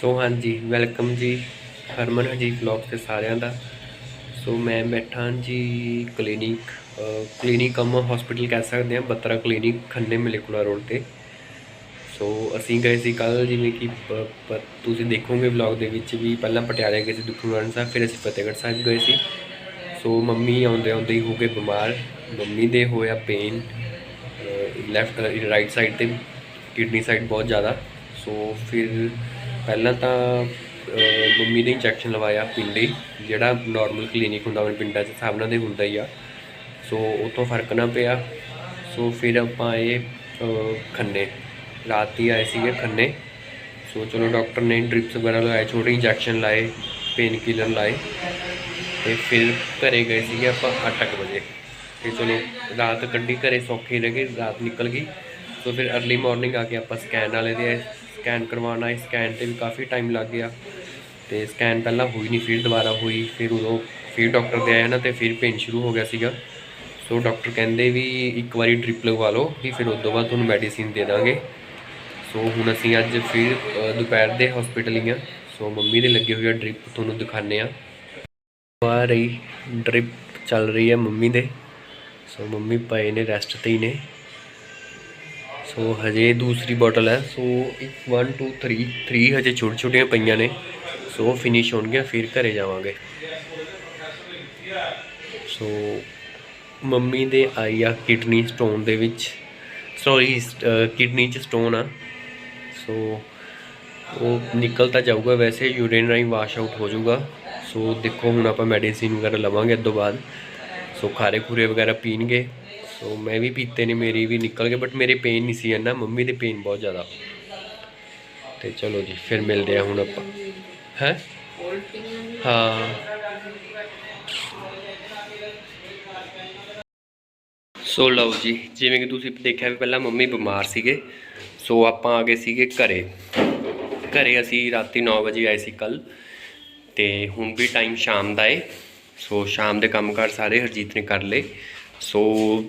ਸੋ ਹਾਂਜੀ ਵੈਲਕਮ ਜੀ, ਹਰਮਨ ਹਜੀ ਵਲੌਗ ਤੇ ਸਾਰਿਆਂ ਦਾ। ਸੋ ਮੈਂ ਬੈਠਾ ਜੀ ਕਲੀਨਿਕ ਕਲੀਨਿਕ ਕਮ ਹਸਪੀਟਲ ਕਹਿ ਸਕਦੇ ਹਾਂ, ਬੱਤਰਾ ਕਲੀਨਿਕ ਖੰਨੇ ਮਲੇਕੁਲਾ ਰੋਡ ਤੇ। ਸੋ ਅਸੀਂ ਗਏ ਸੀ ਕੱਲ ਜਿਵੇਂ ਕਿ ਪ- ਤੁਸੀਂ ਦੇਖੋਗੇ ਵਲੌਗ ਦੇ ਵਿੱਚ ਵੀ ਪਹਿਲਾਂ ਪਟਿਆਲੇ ਗਏ ਸੀ ਦੁਖਨਿਵਾਰਨ ਸਾਹਿਬ, ਫਿਰ ਅਸੀਂ ਫਤਿਹਗੜ੍ਹ ਸਾਹਿਬ ਗਏ ਸੀ। ਸੋ ਮੰਮੀ ਆਉਂਦੇ ਆਉਂਦੇ ਹੀ ਹੋ ਗਏ ਬਿਮਾਰ। ਮੰਮੀ ਦੇ ਹੋਇਆ ਪੇਨ ਲੈਫਟ ਰਾਈਟ ਸਾਈਡ ਤੇ ਕਿਡਨੀ ਸਾਈਡ ਬਹੁਤ ਜ਼ਿਆਦਾ। ਸੋ ਫਿਰ ਪਹਿਲਾਂ ਤਾਂ ਮੰਮੀ ਨੇ ਇੰਜੈਕਸ਼ਨ ਲਵਾਇਆ ਪਿੰਡੇ ਜਿਹੜਾ ਨਾਰਮਲ ਕਲੀਨਿਕ ਹੁੰਦਾ ਉਹ ਪਿੰਡਾਂ 'ਚ ਸਭ ਨਾਲ ਦੇ ਹੁੰਦਾ ਹੀ ਆ। ਸੋ ਉਹ ਫ਼ਰਕ ਨਾ ਪਿਆ। ਸੋ ਫਿਰ ਆਪਾਂ ਇਹ ਖੰਨੇ, ਰਾਤ ਹੀ ਆਏ ਸੀਗੇ ਖੰਨੇ। ਸੋ ਚਲੋ ਡਾਕਟਰ ਨੇ ਡ੍ਰਿਪਸ ਵਗੈਰਾ ਲਗਾਏ ਛੋਟੇ ਇੰਜੈਕਸ਼ਨ ਲਾਏ ਪੇਨ ਕਿਲਰ ਲਾਏ। ਤੇ ਫਿਰ ਘਰੇ ਗਏ ਸੀਗੇ ਆਪਾਂ 8:00 ਵਜੇ। ਤੇ ਚਲੋ, ਰਾਤ ਕੱਢੀ, ਘਰੇ ਸੌਖੀ ਰਹਿ ਗਈ, ਰਾਤ ਨਿਕਲ ਗਈ। ਸੋ ਫਿਰ ਅਰਲੀ ਮਾਰਨਿੰਗ ਆ ਕੇ ਆਪਾਂ ਸਕੈਨ ਵਾਲੇ ਦੇ ਸਕੈਨ ਕਰਵਾਉਣ ਆਏ ਸਕੈਨ ਤੇ ਵੀ ਕਾਫੀ ਟਾਈਮ ਲੱਗ ਗਿਆ ਤੇ ਸਕੈਨ ਪਹਿਲਾਂ ਹੋਈ ਨਹੀਂ ਫਿਰ ਦੁਬਾਰਾ ਹੋਈ, ਫਿਰ ਉਦੋਂ ਫਿਰ ਡਾਕਟਰ ਦੇ ਆਇਆ ਨਾ ਤੇ ਫਿਰ ਪੇਨ ਸ਼ੁਰੂ ਹੋ ਗਿਆ ਸੀਗਾ। ਸੋ ਡਾਕਟਰ ਕਹਿੰਦੇ ਵੀ ਇੱਕ ਵਾਰੀ ਡ੍ਰਿਪ ਲਗਵਾ ਲਓ, ਵੀ ਫਿਰ ਉਸ ਤੋਂ ਬਾਅਦ ਤੁਹਾਨੂੰ ਮੈਡੀਸਿਨ ਦੇ ਦਾਂਗੇ। ਸੋ ਹੁਣ ਅਸੀਂ ਅੱਜ ਫਿਰ ਦੁਪਹਿਰ ਦੇ ਹਸਪੀਟਲ ਹੀ ਆ। ਸੋ ਮੰਮੀ ਦੇ ਲੱਗੇ ਹੋਏ ਆ ਡ੍ਰਿਪ ਤੁਹਾਨੂੰ ਦਿਖਾਣੇ ਆ। ਆ ਰਹੀ ਡ੍ਰਿਪ ਚੱਲ ਰਹੀ ਹੈ ਮੰਮੀ ਦੇ। ਸੋ ਮੰਮੀ ਪਏ ਨੇ ਰੈਸਟ ਤੇ ਹੀ ਨੇ। ਸੋ ਹਜੇ ਦੂਸਰੀ ਬੋਟਲ ਹੈ। ਸੋ 1 2 3 3 ਹਜੇ ਛੋਟ ਛੋਟੀਆਂ ਪਈਆਂ ਨੇ। ਸੋ ਫਿਨਿਸ਼ ਹੋਣਗੀਆਂ, ਫਿਰ ਘਰੇ ਜਾਵਾਂਗੇ। ਸੋ ਮੰਮੀ ਦੇ ਆਈ ਆ ਕਿਡਨੀ ਸਟੋਨ ਦੇ ਵਿੱਚ। ਸੌਰੀ ਕਿਡਨੀ ਚ ਸਟੋਨ ਆ। ਸੋ ਉਹ ਨਿਕਲ ਤਾਂ ਜਾਊਗਾ, ਵੈਸੇ ਯੂਰਿਨ ਰਾਈ ਵਾਸ਼ ਆਊਟ ਹੋ ਜਾਊਗਾ। ਸੋ ਦੇਖੋ, ਹੁਣ ਆਪਾਂ ਮੈਡੀਸਿਨ ਵਗੈਰਾ ਲਵਾਂਗੇ ਇਸ ਤੋਂ ਬਾਅਦ। ਸੋ ਖਾਰੇ ਖੂਰੇ ਵਗੈਰਾ ਪੀਣਗੇ। ਸੋ ਮੈਂ ਵੀ ਪੀਤੇ ਨੇ, ਮੇਰੀ ਵੀ ਨਿਕਲ ਗਏ ਬਟ ਮੇਰੇ ਪੇਨ ਨਹੀਂ ਸੀ ਇੰਨਾ, ਮੰਮੀ ਦੇ ਪੇਨ ਬਹੁਤ ਜ਼ਿਆਦਾ। ਤੇ ਚਲੋ ਜੀ, ਫਿਰ ਮਿਲਦੇ ਆ ਹੁਣ ਆਪਾਂ। ਹੈ? ਹਾਂ। ਸੋ ਲਓ ਜੀ, ਜਿਵੇਂ ਕਿ ਤੁਸੀਂ ਦੇਖਿਆ ਵੀ ਪਹਿਲਾਂ ਮੰਮੀ ਬਿਮਾਰ ਸੀਗੇ। ਸੋ ਆਪਾਂ ਆ ਗਏ ਸੀਗੇ ਘਰੇ। ਘਰੇ ਅਸੀਂ ਰਾਤੀ 9 ਵਜੇ ਆਏ ਸੀ ਕੱਲ ਤੇ ਹੁਣ ਵੀ ਟਾਈਮ ਸ਼ਾਮ ਦਾ ਏ। ਸੋ ਸ਼ਾਮ ਦੇ ਕੰਮਕਾਰ ਸਾਰੇ ਹਰਜੀਤ ਨੇ ਕਰ ਲਏ। ਸੋ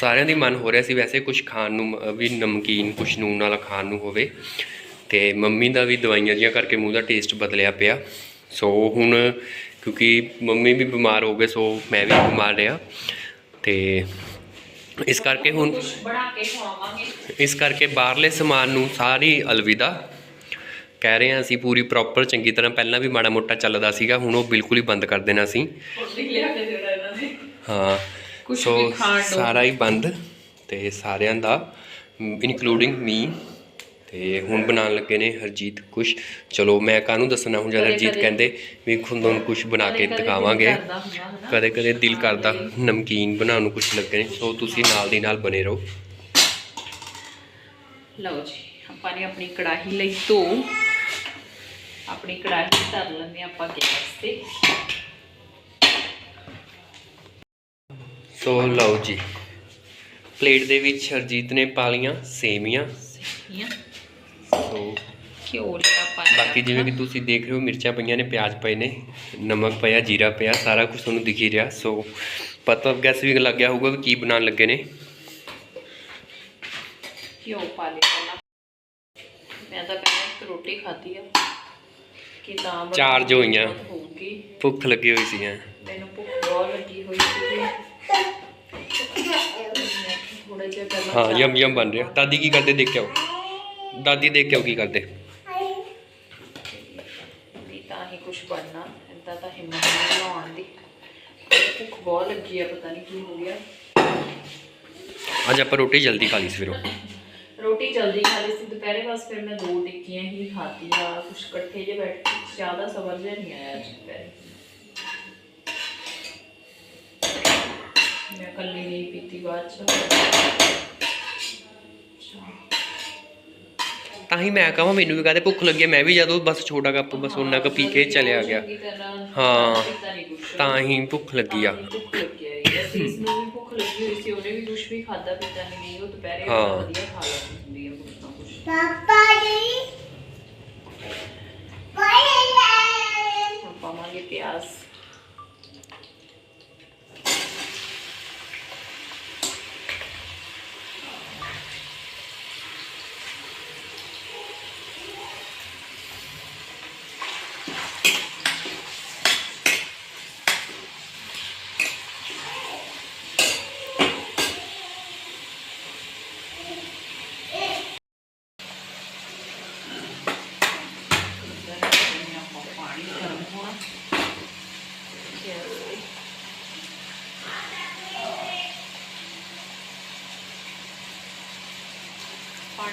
ਸਾਰਿਆਂ ਦੀ ਮਨ ਹੋ ਰਿਹਾ ਸੀ ਵੈਸੇ ਕੁਝ ਖਾਣ ਨੂੰ ਵੀ ਨਮਕੀਨ ਕੁਝ ਨੂਨ ਵਾਲਾ ਖਾਣ ਨੂੰ ਹੋਵੇ ਤੇ ਮੰਮੀ ਦਾ ਵੀ ਦਵਾਈਆਂ ਜੀਆਂ ਕਰਕੇ ਮੂੰਹ ਦਾ ਟੇਸਟ ਬਦਲਿਆ ਪਿਆ। ਸੋ ਹੁਣ ਕਿਉਂਕਿ ਮੰਮੀ ਵੀ ਬਿਮਾਰ ਹੋ ਗਏ ਸੋ ਮੈਂ ਵੀ ਬਿਮਾਰ ਰਿਹਾ ਤੇ ਇਸ ਕਰਕੇ ਹੁਣ ਇਸ ਕਰਕੇ ਬਾਹਰਲੇ ਸਮਾਨ ਨੂੰ ਸਾਰੀ ਅਲਵਿਦਾ ਕਹਿ ਰਹੇ ਹਾਂ ਅਸੀਂ ਪੂਰੀ ਪ੍ਰੋਪਰ ਚੰਗੀ ਤਰ੍ਹਾਂ ਪਹਿਲਾਂ ਵੀ ਮਾੜਾ ਮੋਟਾ ਚੱਲਦਾ ਸੀਗਾ ਹੁਣ ਉਹ ਬਿਲਕੁਲ ਹੀ ਬੰਦ ਕਰ ਦੇਣਾ ਨੇ। ਹਾਂ। ਸੋ ਵੀ ਖਾਣ ਨੂੰ। ਸਾਰਾ ਹੀ ਬੰਦ ਤੇ ਸਾਰਿਆਂ ਦਾ ਇਨਕਲੂਡਿੰਗ ਮੀ ਤੇ ਹੁਣ ਬਣਾਉਣ ਲੱਗੇ ਨੇ ਹਰਜੀਤ ਕੁਛ। ਚਲੋ ਮੈਂ ਕਾਹਨੂੰ ਦੱਸਣਾ ਹੁਣ ਜਦ ਕਦੇ- ਹਰਜੀਤ ਕਦੇ- ਕਹਿੰਦੇ ਵੀ ਖੁੰਦੋਂ ਨੂੰ ਕੁਛ ਬਣਾ ਕੇ ਕਦੇ- ਕਦੇ ਦਿਖਾਵਾਂਗੇ। ਦਿਲ ਕਰਦਾ ਹੁੰਦਾ ਹਨਾ। ਕਦੇ ਕਦੇ ਦਿਲ ਕਰਦਾ ਨਮਕੀਨ ਬਣਾਉਣ ਨੂੰ ਕੁਛ ਲੱਗੇ ਨੇ। ਸੋ ਤੁਸੀਂ ਨਾਲ ਦੀ ਨਾਲ ਬਨੇ ਰਹੋ। ਲਓ ਜੀ ਆਪਾਂ ਨੇ ਆਪਣੀ ਕੜਾਹੀ ਲਈ ਧੋ। ਆਪਣੀ ਕੜਾਹੀ ਧਰ ਲੈਂਦੇ ਹਾਂ ਆਪਾਂ ਗੈਸ ਤੇ। ਸੋ ਲਓ ਜੀ। ਪਲੇਟ ਦੇ ਵਿੱਚ ਹਰਜੀਤ ਨੇ ਪਾ ਲਈਆਂ ਸੇਮੀਆਂ ਸੇਮੀਆਂ ਸੋ ਘਿਓ ਲਿਆ ਨੇ ਬਾਕੀ ਜਿਵੇਂ ਕਿ ਤੁਸੀਂ ਦੇਖ ਰਹੇ ਹੋ ਮਿਰਚਾਂ ਪਈਆਂ ਨੇ ਪਿਆਜ਼ ਪਏ ਨੇ ਨਮਕ ਪਿਆ ਜੀਰਾ ਪਿਆ ਸਾਰਾ ਕੁਝ ਤੁਹਾਨੂੰ ਦਿਖ ਹੀ ਰਿਹਾ। ਸੋ ਪਤਾ ਗੈਸ ਵੀ ਲੱਗ ਗਿਆ ਹੋਊਗਾ ਵੀ ਕੀ ਬਣਾਉਣ ਲੱਗੇ ਨੇ। ਘਿਓ ਪਾ ਲਿਆ ਮੈਂ ਤਾਂ ਪਹਿਲਾਂ ਇੱਕ ਰੋਟੀ ਖਾਧੀ ਆ। ਕਿ ਤਾਂ ਚਾਰਜ ਹੋਈਆਂ। ਭੁੱਖ ਲੱਗੀ ਹੋਈ ਸੀ ਮੈਨੂੰ ਭੁੱਖ ਬਹੁਤ ਲੱਗੀ ਹੋਈ ਸੀ ਹਾਂ ਯਮ ਯਮ ਬਣ ਰਿਹਾ। ਦਾਦੀ ਕੀ ਕਰਦੇ ਦੇਖ ਕੇ ਆਓ ਦਾਦੀ ਦੇਖ ਕੇ ਆਓ ਕੀ ਕਰਦੇ ਤਾਂ ਹੀ ਕੁਝ ਬਣਨਾ ਏਦਾਂ ਤਾਂ ਹਿੰਮਤ ਨਹੀਂ ਲਾਉਣ ਦੀ। ਭੁੱਖ ਬਹੁਤ ਲੱਗੀ ਆ ਪਤਾ ਨਹੀਂ ਕੀ ਹੋ ਗਿਆ। ਅੱਜ ਆਪਾਂ ਰੋਟੀ ਜਲਦੀ ਖਾ ਲਈ ਸਵੇਰੋਂ ਰੋਟੀ ਜਲਦੀ ਖਾ ਲਈ ਸੀ। ਦੁਪਹਿਰੇ ਬਸ ਫਿਰ ਮੈਂ ਦੋ ਟਿੱਕੀਆਂ ਹੀ ਖਾਧੀਆਂ ਕੁਝ ਇਕੱਠੇ ਜੇ ਬੈਠ ਕੇ। ਜ਼ਿਆਦਾ ਜਿਹਾ ਨਹੀਂ ਆਇਆ ਅੱਜ ਦੁਪਹਿਰੇ। ਮੈਂ ਕੱਲੀ ਨਹੀਂ ਪੀਤੀ ਬਾਅਦ ਚ। ਤਾਂ ਹੀ ਮੈਂ ਕਹਾਂ ਮੈਨੂੰ ਵੀ ਕਹਦੇ ਭੁੱਖ ਲੱਗੀ ਹੈ, ਮੈਂ ਵੀ ਜਦੋਂ ਬਸ ਛੋਟਾ ਕੱਪ ਬਸ ਉਹਨਾਂ ਕੁ ਪੀ ਕੇ ਚਲਿਆ ਗਿਆ। ਹਾਂ। ਤਾਂ ਹੀ ਭੁੱਖ ਲੱਗੀ ਆ। ਭੁੱਖ ਲੱਗੀ ਆ ਅਸੀਸ ਨੂੰ ਵੀ ਭੁੱਖ ਲੱਗੀ ਹੋਈ ਸੀ ਉਹਨੇ ਵੀ ਕੁਝ ਵੀ ਖਾਦਾ ਪੀਤਾ ਨਹੀਂ ਨਹੀਂ ਉਹ ਦੁਪਹਿਰੇ ਹਾਂ। ਵਧੀਆ ਖਾ ਲੈਂਦੀ ਹੁੰਦੀ ਆ ਕੁਛ ਨਾ ਕੁਛ। ਪਾਪਾ ਜੀ ਬਾਏ ਹੁਣ ਪਾਵਾਂਗੇ ਪਿਆਜ਼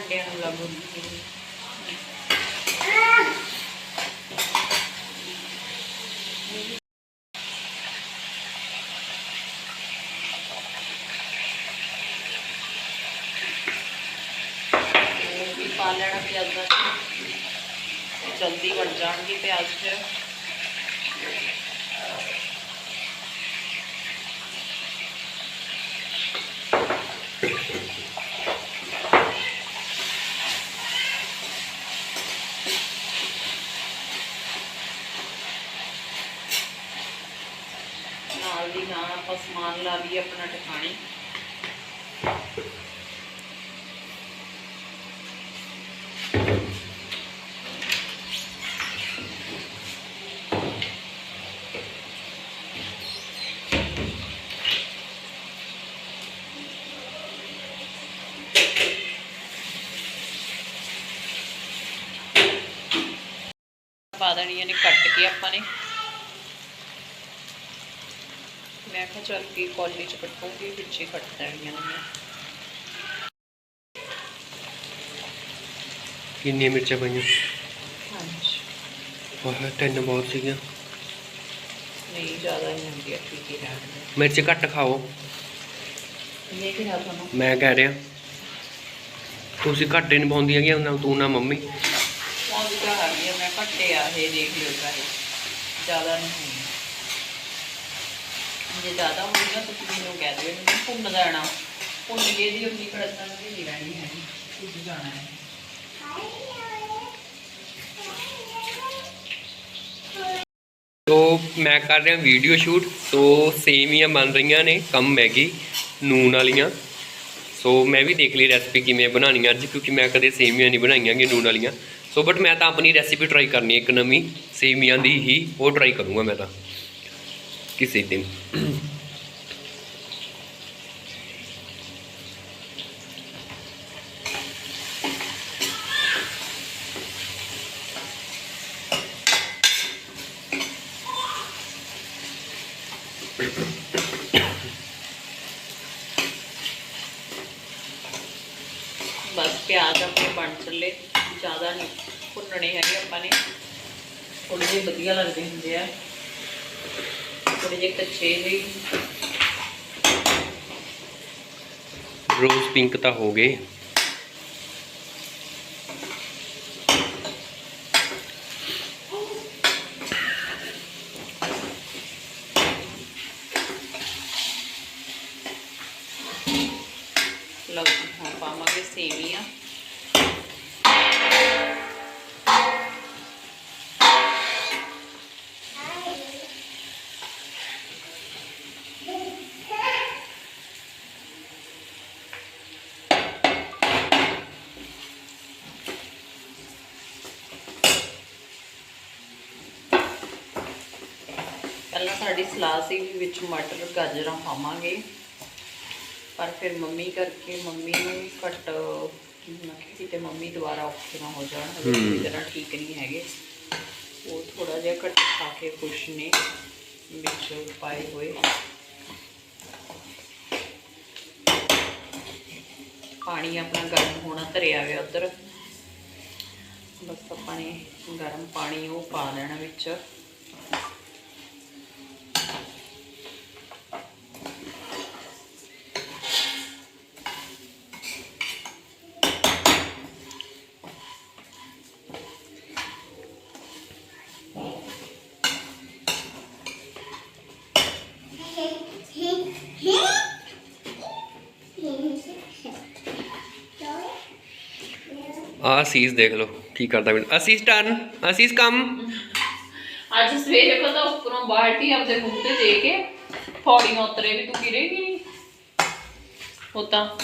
ਅੰਡਿਆਂ ਨੂੰ ਲੱਗੂ। ਪਾ ਲੈਣਾ ਪਿਆਜ਼ਾਂ। ਜਲਦੀ ਬਣ ਜਾਣਗੇ ਪਿਆਜ਼ ਫਿਰ। ਨਾਲ ਨਾਲ ਆਪਾਂ ਸਮਾਨ ਲਾ ਲਈਏ ਆਪਣਾ ਟਿਕਾਣੇ। ਪਾ ਦੇਣੀਆਂ ਨੇ ਕੱਟ ਕੇ ਆਪਾਂ ਨੇ। ਮੈਂ ਕਿਹਾ ਚੱਲ ਕੇ ਕੌਲੀ ਚ ਕੱਟੂੰਗੀ ਵਿੱਚ ਹੀ ਕੱਟ ਦੇਣੀਆਂ ਨੇ। ਕਿੰਨੀਆਂ ਮਿਰਚਾਂ ਪਾਈਆਂ? ਹਾਂਜੀ ਉਹ ਤਿੰਨ ਬਹੁਤ ਸੀਗੀਆਂ। ਨਹੀਂ ਜ਼ਿਆਦਾ ਨਹੀਂ ਹੁੰਦੀ ਆ ਠੀਕ ਹੀ ਰਹਿਣ ਮਿਰਚ ਘੱਟ ਖਾਓ। ਇਹ ਕਿਹਾ ਤੁਹਾਨੂੰ। ਮੈਂ ਕਹਿ ਰਿਹਾ ਤੁਸੀਂ ਘੱਟ ਹੀ ਨਹੀਂ ਪਾਉਂਦੀਆਂ ਹੈਗੀਆਂ ਨਾ ਤੂੰ ਨਾ ਮੰਮੀ। ਪਹੁੰਚ ਗਿਆ ਆ ਗਿਆ ਮੈਂ ਘੱਟੇ ਆ ਇਹ ਦੇਖ ਲਿਓ ਚਾਹੇ ਜ਼ਿਆਦਾ ਨਹੀਂ ਜੇ ਜ਼ਿਆਦਾ ਹੋਈ ਤੁਸੀਂ ਮੈਨੂੰ ਕਹਿ ਦਿਓ ਮੈਨੂੰ ਭੁੰਨ ਦੇਣਾ ਭੁੰਨ ਕੇ ਦੀ ਆਪਣੀ ਕੜਤਨ ਦੀ ਨਹੀਂ ਰਹਿਣੀ ਹੈ ਕੁਝ ਜਾਣਾ ਹੈ। ਤੋ ਮੈਂ ਕਰ ਰਿਹਾ ਵੀਡੀਓ ਸ਼ੂਟ ਸੋ ਸੇਮੀਆਂ ਬਣ ਰਹੀਆਂ ਨੇ, ਕਮ ਮੈਗੀ ਨੂਨ ਵਾਲੀਆਂ। ਸੋ ਮੈਂ ਵੀ ਦੇਖ ਲਈ ਰੈਸਪੀ ਕਿਵੇਂ ਬਣਾਉਣੀ ਅੱਜ, ਕਿਉਂਕਿ ਮੈਂ ਕਦੇ ਸੇਮੀਆਂ ਨਹੀਂ ਬਣਾਈਆਂ ਗੇ ਨੂਨ ਵਾਲੀਆਂ। ਸੋ ਬਟ ਮੈਂ ਤਾਂ ਆਪਣੀ ਰੈਸਿਪੀ ਟਰਾਈ ਕਰਨੀ ਇੱਕ ਨਵੀਂ ਸੇਮੀਆਂ ਦੀ ਹੀ, ਉਹ ਟਰਾਈ ਕਰੂੰਗਾ ਮੈਂ ਤਾਂ। ਕਿਸੇ ਦਿਨ ਬਸ ਪਿਆਜ਼ ਆਪਣੇ ਬਣ ਚੱਲੇ, ਜ਼ਿਆਦਾ ਨਹੀਂ ਭੁੰਨਣੇ ਹੈਗੇ ਆਪਾਂ ਨੇ। ਥੋੜੇ ਜਿਹੇ ਵਧੀਆ ਲੱਗਦੇ ਹੁੰਦੇ ਆ। ਥੋੜੇ ਜਿਹੇ ਕੱਚੇ ਜਿਹੇ ਰੋਜ਼ ਪਿੰਕ ਤਾਂ ਹੋ ਗਏ ਲਓ ਜੀ, ਹੁਣ ਪਾਵਾਂਗੇ ਸੇਵੀਆਂ ਪਹਿਲਾਂ ਸਾਡੀ ਸਲਾਦ ਸੀ ਵੀ ਵਿੱਚ ਮਟਰ ਗਾਜਰਾਂ ਪਾਵਾਂਗੇ। ਪਰ ਫਿਰ ਮੰਮੀ ਕਰਕੇ ਮੰਮੀ ਨੂੰ ਘੱਟ ਕਿਤੇ ਮੰਮੀ ਦੁਬਾਰਾ ਔਖੇ ਨਾ ਹੋ ਜਾਣ ਹਜੇ ਹੂੰ। ਪੂਰੀ ਤਰ੍ਹਾਂ ਠੀਕ ਨਹੀਂ ਹੈਗੇ। ਉਹ ਥੋੜਾ ਜਿਹਾ ਘੱਟ ਖਾ ਕੇ ਖੁਸ਼ ਨੇ ਵਿੱਚ ਪਾਏ ਹੋਏ। ਪਾਣੀ ਆਪਣਾ ਗਰਮ ਹੋਣਾ ਧਰਿਆ ਹੋਇਆ ਉਧਰ। ਬਸ ਆਪਾਂ ਨੇ ਗਰਮ ਪਾਣੀ ਉਹ ਪਾ ਲੈਣਾ ਵਿੱਚ। ਆਹ ਸੀਸ ਦੇਖ ਲਓ ਕੀ ਕਰਦਾ ਮੈਨੂੰ ਅਸੀਸ ਟਰਨ ਅਸੀਸ ਕੰਮ। ਅੱਜ ਸਵੇਰੇ ਪਤਾ ਉੱਪਰੋਂ ਬਾਲਟੀ ਆਪਦੇ ਮੂੰਹ ਤੇ ਦੇ ਕੇ ਪੌੜੀਆਂ ਉਤਰੇ ਵੀ ਤੂੰ ਗਿਰੇਗੀ ਨਹੀਂ। ਹੋਤਾ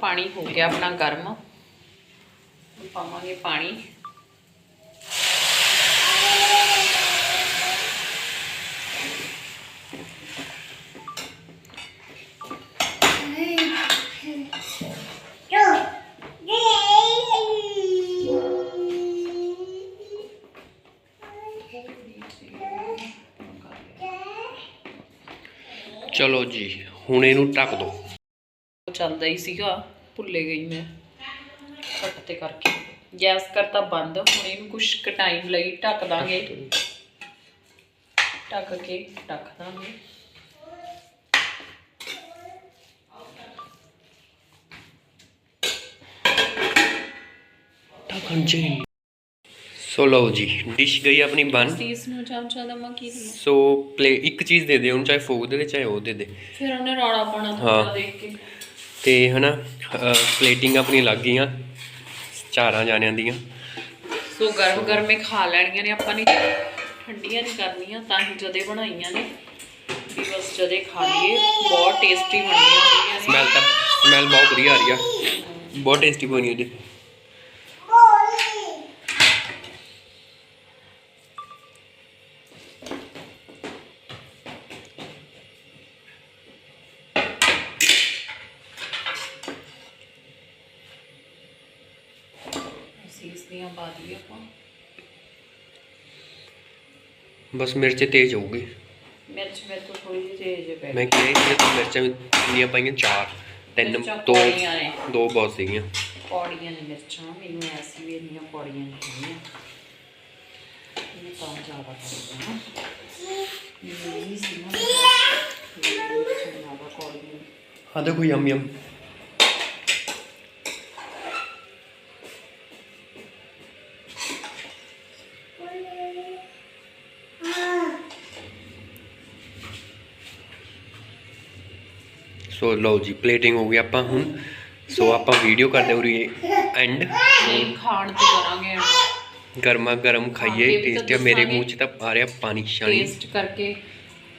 ਪਾਣੀ ਹੋ ਗਿਆ ਆਪਣਾ ਗਰਮ। ਪਾਵਾਂਗੇ ਪਾਣੀ। ਚਲੋ ਜੀ ਹੁਣ ਇਹਨੂੰ ਢੱਕ ਦਿਓ ਚੱਲਦਾ ਹੀ ਸੀਗਾ ਭੁੱਲੇ ਗਈ ਮੈਂ। ਕੱਟ ਤੇ ਕਰਕੇ। ਗੈਸ ਕਰਤਾ ਬੰਦ ਹੁਣ ਇਹਨੂੰ ਕੁਝ ਕੁ ਟਾਈਮ ਲਈ ਢੱਕ ਦਾਂਗੇ। ਢੱਕ ਕੇ ਰੱਖ ਦਾਂਗੇ। ਢੱਕਣ ਜੀ ਸੋ ਲਓ ਜੀ ਡਿਸ਼ ਗਈ ਆਪਣੀ ਬਣ ਸੀਸ ਨੂੰ ਚਮਚਾ ਦਮਾ ਕੀ ਦਮਾ ਸੋ ਪਲੇ ਇੱਕ ਚੀਜ਼ ਦੇ ਦੇ ਉਹਨੂੰ ਚਾਹੇ ਫੋਕ ਦੇ ਦੇ ਚਾਹੇ ਉਹ ਦੇ ਦੇ ਫਿਰ ਉਹਨੇ ਰੌਲਾ ਪਾਉਣਾ। ਥੋੜਾ ਦੇਖ ਕੇ ਤੇ ਹਨਾ ਪਲੇਟਿੰਗ ਆਪਣੀ ਲੱਗ ਗਈਆਂ ਚਾਰਾਂ ਜਾਣਿਆਂ ਦੀਆਂ ਸੋ ਗਰਮ ਗਰਮੇ ਖਾ ਲੈਣੀਆਂ ਨੇ ਆਪਾਂ ਨੇ ਠੰਡੀਆਂ ਨਹੀਂ ਕਰਨੀਆਂ ਤਾਂ ਹੀ ਜਦੇ ਬਣਾਈਆਂ ਨੇ ਵੀ ਬਸ ਜਦੇ ਖਾ ਲਈਏ ਬਹੁਤ ਟੇਸਟੀ ਬਣੀਆਂ ਸਮੈਲ ਤਾਂ ਸਮੈਲ ਬਹੁਤ ਵਧੀਆ ਆ ਰਹੀ ਆ ਬਹੁਤ ਟੇਸਟੀ ਬਣੀ ਉਹਦੀ ਦੀਆਂ ਪਾ ਦਈਏ ਆਪਾਂ। ਬਸ ਮਿਰਚ ਤੇਜ਼ ਹੋਊਗੀ। ਮਿਰਚ ਮੇਰੇ ਤੋਂ ਥੋੜੀ ਜਿਹੀ ਤੇਜ਼ ਪੈ ਮੈਂ ਕਿਹਾ ਕਿ ਮਿਰਚਾਂ ਵੀ ਇੰਨੀਆਂ ਪਾਈਆਂ? ਚਾਰ। ਤਿੰਨ ਮਿਰਚਾਂ ਦੋ ਕੌੜੀਆਂ ਨੇ। ਦੋ ਬਹੁਤ ਸੀਗੀਆਂ। ਪੌੜੀਆਂ ਨੇ ਮਿਰਚਾਂ ਮੈਨੂੰ ਐਸੀ ਵੀ ਇੰਨੀਆਂ ਪੌੜੀਆਂ ਨਹੀਂ ਇਹ ਤਾਂ ਜ਼ਿਆਦਾ ਕਰਦਾ ਨਾ। ਮੈਨੂੰ ਇਹ ਸੀ ਨਾ ਮਿਰਚਾਂ ਜ਼ਿਆਦਾ ਕੌੜੀਆਂ ਹਾਂ ਦੇਖੋ ਯਮ ਯਮ। ਸੋ ਲਓ ਜੀ ਪਲੇਟਿੰਗ ਹੋ ਗਈ ਆਪਾਂ ਹੁਣ। ਸੋ ਆਪਾਂ ਵੀਡੀਓ ਕਰਦੇ ਹੋ ਰਹੀ ਐਂਡ ਇਹ ਖਾਣ ਤੇ ਕਰਾਂਗੇ ਗਰਮਾ ਗਰਮ ਖਾਈਏ ਟੇਸਟ ਮੇਰੇ ਦੱਸਾਂਗੇ। ਮੂੰਹ 'ਚ ਤਾਂ ਆ ਰਿਹਾ ਪਾਣੀ ਸ਼ਾਣੀ ਟੇਸਟ ਕਰਕੇ।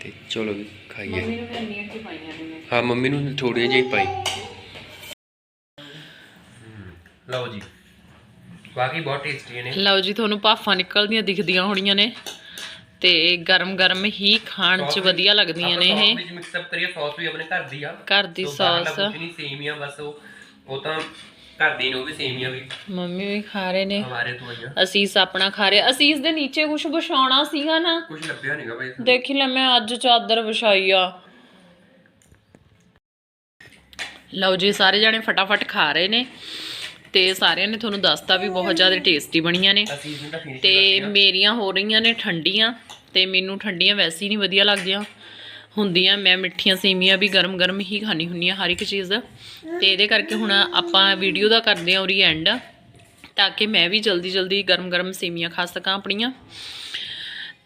ਤੇ ਚਲੋ ਵੀ ਖਾਈਏ। ਮੰਮੀ ਨੂੰ ਵੀ ਇੰਨੀਆਂ ਕਿ ਪਾਈਆਂ ਨੇ? ਹਾਂ ਮੰਮੀ ਨੂੰ ਥੋੜੀ ਜਿਹੀ ਪਾਈ। ਲਓ ਜੀ ਬਾਕੀ ਬਹੁਤ ਟੇਸਟੀ ਨੇ। ਲਓ ਜੀ ਤੁਹਾਨੂੰ ਭਾਫਾਂ ਨਿਕਲਦੀਆਂ ਦਿਖਦੀਆਂ ਹੋਣੀਆਂ ਨੇ। ਤੇ ਗਰਮ ਗਰਮ ਹੀ ਖਾਣ ਚ ਵਧੀਆ ਲੱਗਦੀਆਂ ਨੇ ਇਹ। ਵਿੱਚ ਮਿਕਸ ਅਪ ਕਰੀਏ ਸੌਸ ਵੀ ਆਪਣੇ ਘਰ ਦੀ ਆ। ਘਰ ਦੀ ਸੌਸ ਕੁਛ ਨਹੀਂ ਸੇਮੀਆਂ ਬਸ ਉਹ ਉਹ ਤਾਂ ਘਰ ਦੀ ਨੇ ਵੀ ਸੇਮੀਆਂ ਵੀ। ਮੰਮੀ ਵੀ ਖਾ ਰਹੇ ਨੇ। ਹਮਾਰੇ ਤੋਂ ਆਈਆਂ। ਅਸੀਸ ਆਪਣਾ ਖਾ ਰਿਹਾ। ਅਸੀਸ ਦੇ ਨੀਚੇ ਕੁਝ ਵਿਛਾਉਣਾ ਸੀਗਾ ਨਾ। ਕੁਝ ਲੱਭਿਆ ਨਹੀਂਗਾ ਬਈ ਦੇਖੀ ਲੈ ਮੈਂ ਅੱਜ ਚਾਦਰ ਵਿਛਾਈ ਆ। ਲਓ ਜੀ ਸਾਰੇ ਜਾਣੇ ਫਟਾਫਟ ਖਾ ਰਹੇ ਨੇ। ਤੇ ਸਾਰਿਆਂ ਨੇ ਤੁਹਾਨੂੰ ਦੱਸਤਾ ਵੀ ਬਹੁਤ ਜ਼ਿਆਦਾ ਟੇਸਟੀ ਬਣੀਆਂ ਨੇ। ਤਾਂ ਮੇਰੀਆਂ ਹੋ ਰਹੀਆਂ ਨੇ ਠੰਡੀਆਂ ਤੇ ਮੈਨੂੰ ਠੰਡੀਆਂ ਵੈਸੇ ਹੀ ਨਹੀਂ ਵਧੀਆ ਲੱਗਦੀਆਂ। ਹੁੰਦੀਆਂ ਮੈਂ ਮਿੱਠੀਆਂ ਸੇਮੀਆਂ ਵੀ ਗਰਮ-ਗਰਮ ਹੀ ਖਾਣੀ ਹੁੰਦੀਆਂ ਹਰ ਇੱਕ ਚੀਜ਼ ਤੇ ਇਹਦੇ ਕਰਕੇ ਹੁਣ ਆਪਾਂ ਵੀਡੀਓ ਦਾ ਕਰਦੇ ਹਾਂ ਉਰੀ ਐਂਡ ਤਾਂ ਕਿ ਮੈਂ ਵੀ ਜਲਦੀ-ਜਲਦੀ ਗਰਮ-ਗਰਮ ਸੇਮੀਆਂ ਖਾ ਸਕਾਂ ਆਪਣੀਆਂ।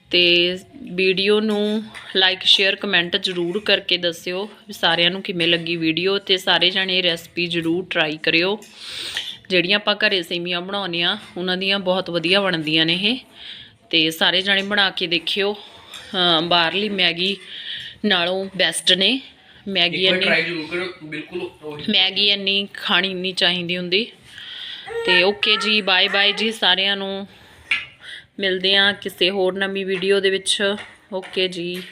ਤੇ ਵੀਡੀਓ ਨੂੰ ਲਾਈਕ ਸ਼ੇਅਰ ਕਮੈਂਟ ਜ਼ਰੂਰ ਕਰਕੇ ਦੱਸਿਓ ਸਾਰਿਆਂ ਨੂੰ ਕਿਵੇਂ ਲੱਗੀ ਵੀਡੀਓ ਤੇ ਸਾਰੇ ਜਾਣੇ ਰੈਸਪੀ ਜ਼ਰੂਰ ਟਰਾਈ ਕਰਿਓ। ਜਿਹੜੀਆਂ ਆਪਾਂ ਘਰੇ ਸੇਮੀਆਂ ਬਣਾਉਂਦੇ ਆ ਉਹਨਾਂ ਦੀਆਂ ਬਹੁਤ ਵਧੀਆ ਬਣਦੀਆਂ ਨੇ ਇਹ। ਤੇ ਸਾਰੇ ਜਾਣੇ ਬਣਾ ਕੇ ਦੇਖਿਓ। ਹਾਂ, ਬਾਹਰਲੀ ਮੈਗੀ ਨਾਲੋਂ ਬੈਸਟ ਨੇ। ਮੈਗੀ ਇੰਨੀ ਟਰਾਈ ਜ਼ਰੂਰ ਕਰੋ ਬਿਲਕੁਲ ਉਹੀ ਮੈਗੀ ਇੰਨੀ ਖਾਣੀ ਨਹੀਂ ਚਾਹੀਦੀ ਹੁੰਦੀ। ਤੇ ਓਕੇ ਜੀ ਬਾਏ ਬਾਏ ਜੀ ਸਾਰਿਆਂ ਨੂੰ। ਮਿਲਦੇ ਆ ਕਿਸੇ ਹੋਰ ਨਵੀਂ ਵੀਡੀਓ ਦੇ ਵਿੱਚ। ਓਕੇ ਜੀ।